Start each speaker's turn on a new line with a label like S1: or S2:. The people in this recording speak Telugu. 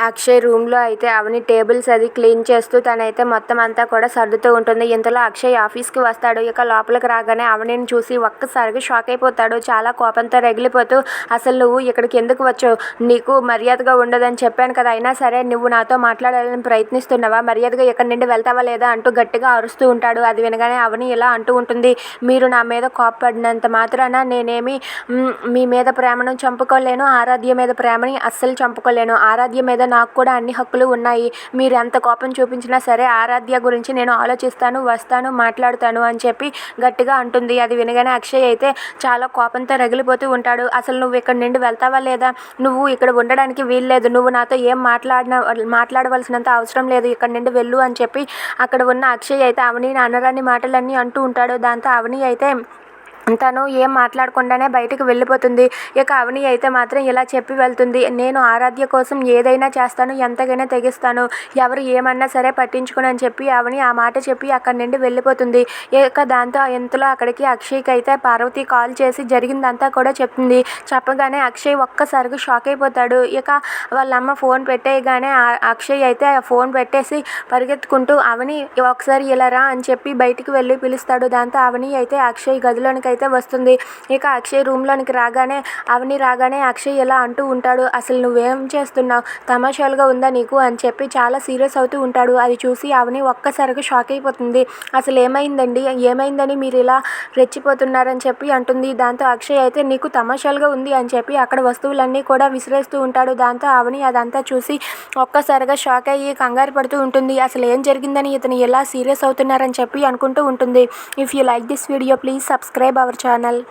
S1: అక్షయ్ రూమ్లో అయితే అవని టేబుల్స్ అది క్లీన్ చేస్తూ తనైతే మొత్తం అంతా కూడా సర్దుతూ ఉంటుంది. ఇంతలో అక్షయ్ ఆఫీస్కి వస్తాడు. ఇక లోపలికి రాగానే అవనిని చూసి ఒక్కసారిగా షాక్ అయిపోతాడు. చాలా కోపంతో రగిలిపోతూ అసలు నువ్వు ఇక్కడికి ఎందుకు వచ్చావు? నీకు మర్యాదగా ఉండదని చెప్పాను కదా. అయినా సరే నువ్వు నాతో మాట్లాడాలని ప్రయత్నిస్తున్నావా? మర్యాదగా ఇక్కడి నుండి వెళ్తావా లేదా? అంటూ గట్టిగా అరుస్తూ ఉంటాడు. అది వినగానే అవని ఇలా అంటూ ఉంటుంది మీరు నా మీద కోపపడినంత మాత్రాన నేనేమి మీ మీద ప్రేమను చంపుకోలేను. ఆరాధ్య మీద ప్రేమని అస్సలు చంపుకోలేను. ఆరాధ్య మీద నాకు కూడా అన్ని హక్కులు ఉన్నాయి. మీరు ఎంత కోపం చూపించినా సరే ఆరాధ్య గురించి నేను ఆలోచిస్తాను వస్తాను మాట్లాడుతాను అని చెప్పి గట్టిగా అంటుంది. అది వినగానే అక్షయ్ అయితే చాలా కోపంతో రగిలిపోతూ ఉంటాడు. అసలు నువ్వు ఇక్కడ నుండి వెళ్తావా లేదా? నువ్వు ఇక్కడ ఉండడానికి వీల్లేదు నువ్వు నాతో ఏం మాట్లాడిన మాట్లాడవలసినంత అవసరం లేదు. ఇక్కడ నుండి వెళ్ళు అని చెప్పి అక్కడ ఉన్న అక్షయ్ అయితే అవని అనరాని మాటలన్నీ అంటూ ఉంటాడు. దాంతో అవని అయితే తను ఏం మాట్లాడకుండానే బయటకు వెళ్ళిపోతుంది. ఇక అవని అయితే మాత్రం ఇలా చెప్పి వెళ్తుంది. నేను ఆరాధ్య కోసం ఏదైనా చేస్తాను ఎంతకైనా తెగిస్తాను. ఎవరు ఏమన్నా సరే పట్టించుకుని అని చెప్పి అవని ఆ మాట చెప్పి అక్కడి నుండి వెళ్ళిపోతుంది. ఇక దాంతో ఇంతలో అక్కడికి అక్షయ్కి అయితే పార్వతి కాల్ చేసి జరిగిందంతా కూడా చెప్తుంది. చెప్పగానే అక్షయ్ ఒక్కసారిగా షాక్ అయిపోతాడు. ఇక వాళ్ళ అమ్మ ఫోన్ పెట్టేయగానే అక్షయ్ అయితే ఆ ఫోన్ పెట్టేసి పరిగెత్తుకుంటూ అవని ఒకసారి ఇలా రా అని చెప్పి బయటికి వెళ్ళి పిలుస్తాడు. దాంతో అవని అయితే అక్షయ్ గదిలోనికి అయితే వస్తుంది. ఇక అక్షయ్ రూమ్లోనికి రాగానే అవని రాగానే అక్షయ్ ఇలా అంటూ ఉంటాడు అసలు నువ్వేం చేస్తున్నావు? తమాషాలుగా ఉందా నీకు? అని చెప్పి చాలా సీరియస్ అవుతూ ఉంటాడు. అది చూసి అవని ఒక్కసారిగా షాక్ అయిపోతుంది. అసలు ఏమైందండి? ఏమైందని మీరు ఇలా రెచ్చిపోతున్నారని చెప్పి అంటుంది. దాంతో అక్షయ్ అయితే నీకు తమాషాలుగా ఉంది అని చెప్పి అక్కడ వస్తువులన్నీ కూడా విసిరేస్తూ ఉంటాడు. దాంతో అవని అదంతా చూసి ఒక్కసారిగా షాక్ అయ్యి కంగారు పడుతూ ఉంటుంది. అసలు ఏం జరిగిందని ఇతను ఎలా సీరియస్ అవుతున్నారని చెప్పి అనుకుంటూ ఉంటుంది. If you like this video please subscribe our channel